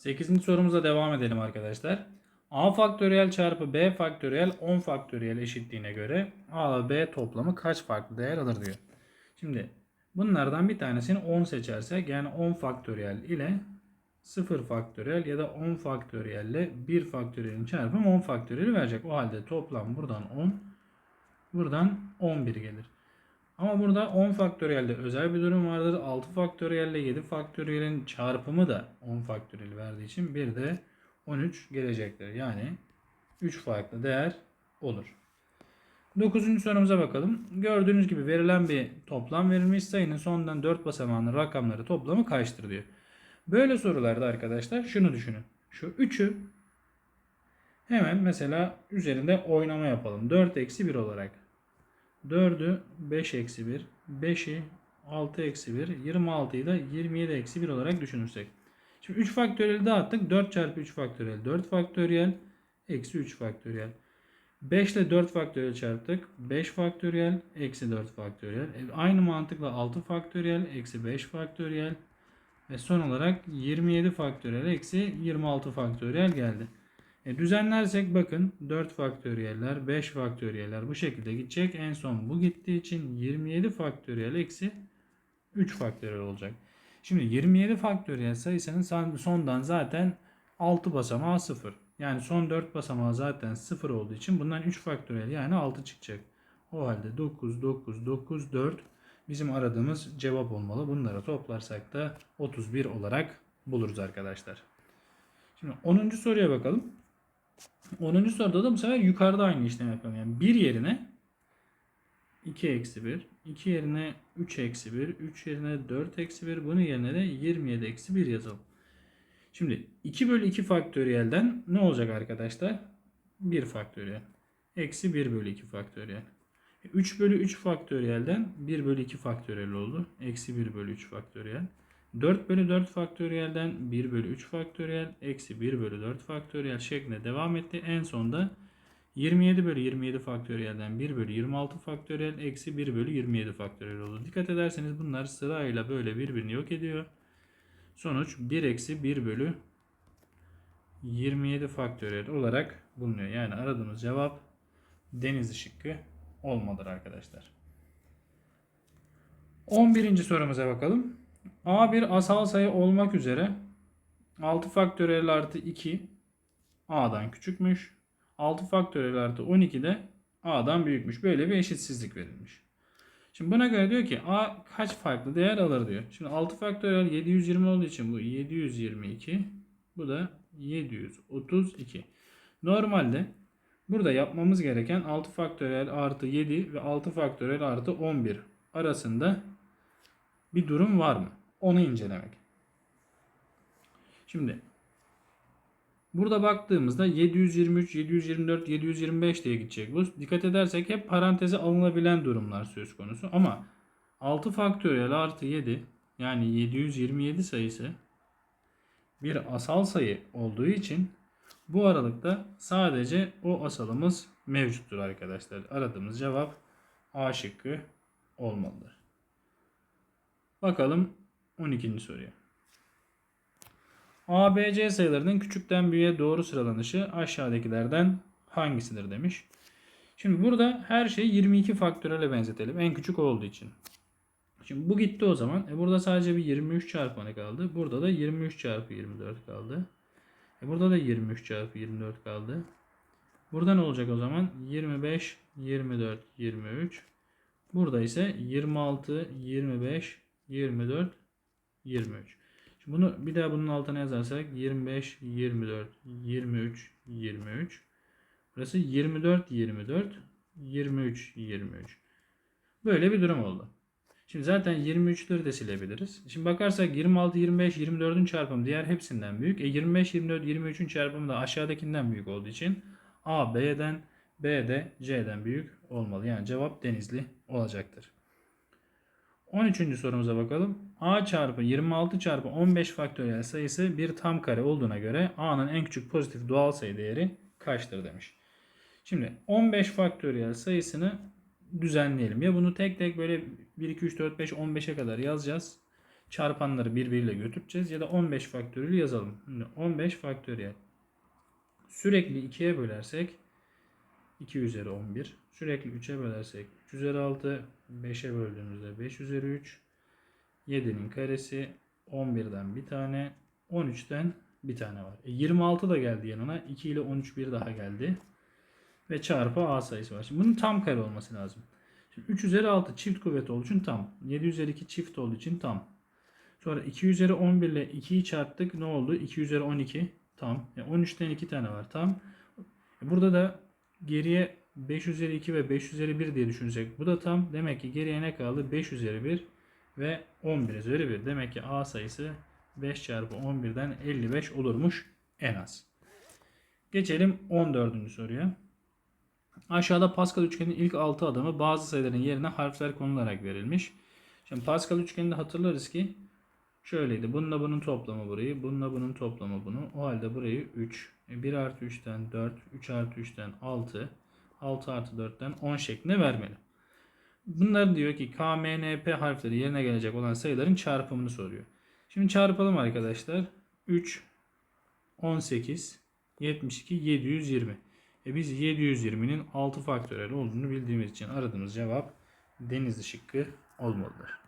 8. sorumuza devam edelim arkadaşlar. A faktöriyel çarpı B faktöriyel 10 faktöriyel eşitliğine göre A ile B toplamı kaç farklı değer alır diyor. Şimdi bunlardan bir tanesini 10 seçersek yani 10 faktöriyel ile 0 faktöriyel ya da 10 faktöriyel ile 1 faktöriyelin çarpımı 10 faktöriyeli verecek. O halde toplam buradan 10 buradan 11 gelir. Ama burada 10 faktöriyelde özel bir durum vardır. 6 faktöriyelle 7 faktöriyelin çarpımı da 10 faktöriyel verdiği için bir de 13 gelecektir. Yani 3 farklı değer olur. 9. sorumuza bakalım. Gördüğünüz gibi verilen bir toplam verilmiş sayının sonundan 4 basamağının rakamları toplamı kaçtır diyor. Böyle sorularda arkadaşlar şunu düşünün. Şu 3'ü hemen mesela üzerinde oynama yapalım. 4 eksi 1 olarak. 4'ü 5 eksi 1, 5'i 6 eksi 1, 26'yı da 27 eksi 1 olarak düşünürsek. Şimdi 3 faktöriyeli dağıttık. 4 çarpı 3 faktöriyel 4 faktöriyel eksi 3 faktöriyel. 5 ile 4 faktöriyel çarptık. 5 faktöriyel eksi 4 faktöriyel. E, aynı mantıkla 6 faktöriyel eksi 5 faktöriyel. Ve son olarak 27 faktöriyel eksi 26 faktöriyel geldi. E, düzenlersek bakın 4 faktöriyeller, 5 faktöriyeller bu şekilde gidecek. En son bu gittiği için 27 faktöriyel eksi 3 faktöriyel olacak. Şimdi 27 faktöriyel sayısının son- sondan zaten 6 basamağı 0. Yani son 4 basamağı zaten 0 olduğu için bundan 3 faktöriyel yani 6 çıkacak. O halde 9, 9, 9, 4 bizim aradığımız cevap olmalı. Bunları toplarsak da 31 olarak buluruz arkadaşlar. Şimdi 10. soruya bakalım. 10. soruda da bu sefer yukarıda aynı işlemi yapalım. Yani 1 yerine 2 eksi 1, 2 yerine 3 eksi 1, 3 yerine 4 eksi 1, bunun yerine de 27 eksi 1 yazalım. Şimdi 2 bölü 2 faktöriyelden ne olacak arkadaşlar? 1 faktöriyel. Eksi 1 bölü 2 faktöriyel. 3 bölü 3 faktöriyelden 1 bölü 2 faktöriyel oldu. Eksi 1 bölü 3 faktöriyel. 4 bölü 4 faktöriyelden 1 bölü 3 faktöriyel eksi 1 bölü 4 faktöriyel şeklinde devam etti. En sonda 27 bölü 27 faktöriyelden 1 bölü 26 faktöriyel eksi 1 bölü 27 faktöriyel oldu. Dikkat ederseniz bunlar sırayla böyle birbirini yok ediyor. Sonuç 1 eksi 1 bölü 27 faktöriyel olarak bulunuyor. Yani aradığımız cevap deniz şıkkı olmalıdır arkadaşlar. 11. sorumuza bakalım. A bir asal sayı olmak üzere 6 faktöriyel artı 2 A'dan küçükmüş. 6 faktöriyel artı 12 de A'dan büyükmüş. Böyle bir eşitsizlik verilmiş. Şimdi buna göre diyor ki A kaç farklı değer alır diyor. Şimdi 6 faktöriyel 720 olduğu için bu 722. Bu da 732. Normalde burada yapmamız gereken 6 faktöriyel artı 7 ve 6 faktöriyel artı 11 arasında bir durum var mı? Onu incelemek. Şimdi burada baktığımızda 723, 724, 725 diye gidecek bu. Dikkat edersek hep paranteze alınabilen durumlar söz konusu. Ama 6 faktöriyel artı 7 yani 727 sayısı bir asal sayı olduğu için bu aralıkta sadece o asalımız mevcuttur arkadaşlar. Aradığımız cevap A şıkkı olmalıdır. Bakalım 12. soruya. A, B, C sayılarının küçükten büyüğe doğru sıralanışı aşağıdakilerden hangisidir demiş. Şimdi burada her şeyi 22 faktörele benzetelim. En küçük olduğu için. Şimdi bu gitti o zaman. E burada sadece bir 23 çarpanı kaldı. Burada da 23 çarpı 24 kaldı. E burada da 23 çarpı 24 kaldı. Burada ne olacak o zaman? 25, 24, 23. Burada ise 26, 25, 24, 23. Şimdi bunu bir daha bunun altına yazarsak 25, 24, 23, 23. Burası 24, 24, 23, 23. Böyle bir durum oldu. Şimdi zaten 23'leri de silebiliriz. Şimdi bakarsak 26, 25, 24'ün çarpımı diğer hepsinden büyük. E 25, 24, 23'ün çarpımı da aşağıdakinden büyük olduğu için A B'den, B de C'den büyük olmalı. Yani cevap Denizli olacaktır. 13. sorumuza bakalım. A çarpı 26 çarpı 15 faktöriyel sayısı bir tam kare olduğuna göre A'nın en küçük pozitif doğal sayı değeri kaçtır demiş. Şimdi 15 faktöriyel sayısını düzenleyelim. Ya bunu tek tek böyle 1, 2, 3, 4, 5, 15'e kadar yazacağız. çarpanları birbiriyle götüreceğiz ya da 15 faktöriyel yazalım. Şimdi 15 faktöriyel sürekli 2'ye bölersek 2 üzeri 11. Sürekli 3'e bölersek 3 üzeri 6. 5'e böldüğümüzde 5 üzeri 3. 7'nin karesi 11'den bir tane. 13'ten bir tane var. E 26 da geldi yanına. 2 ile 13 bir daha geldi. Ve çarpı a sayısı var. Şimdi bunun tam kare olması lazım. Şimdi 3 üzeri 6 çift kuvvet olduğu için tam. 7 üzeri 2 çift olduğu için tam. Sonra 2 üzeri 11 ile 2'yi çarptık. Ne oldu? 2 üzeri 12 tam. E 13'ten 2 tane var tam. E Burada da geriye 5 üzeri 2 ve 5 üzeri 1 diye düşünecek. Bu da tam. Demek ki geriye ne kaldı? 5 üzeri 1 ve 11 üzeri 1. Demek ki A sayısı 5 çarpı 11'den 55 olurmuş en az. Geçelim 14. soruya. Aşağıda Pascal üçgenin ilk 6 adımı bazı sayıların yerine harfler konularak verilmiş. Şimdi Pascal üçgeninde hatırlarız ki şöyleydi. Bununla bunun toplamı burayı, bununla bunun toplamı bunu. O halde burayı 3, 1 artı 3'ten 4, 3 artı 3'ten 6, 6 artı 4'ten 10 şeklinde vermeli. Bunlar diyor ki K, M, N, P harfleri yerine gelecek olan sayıların çarpımını soruyor. Şimdi çarpalım arkadaşlar. 3, 18, 72, 720. E biz 720'nin 6 faktörel olduğunu bildiğimiz için aradığımız cevap Denizli şıkkı olmalıdır.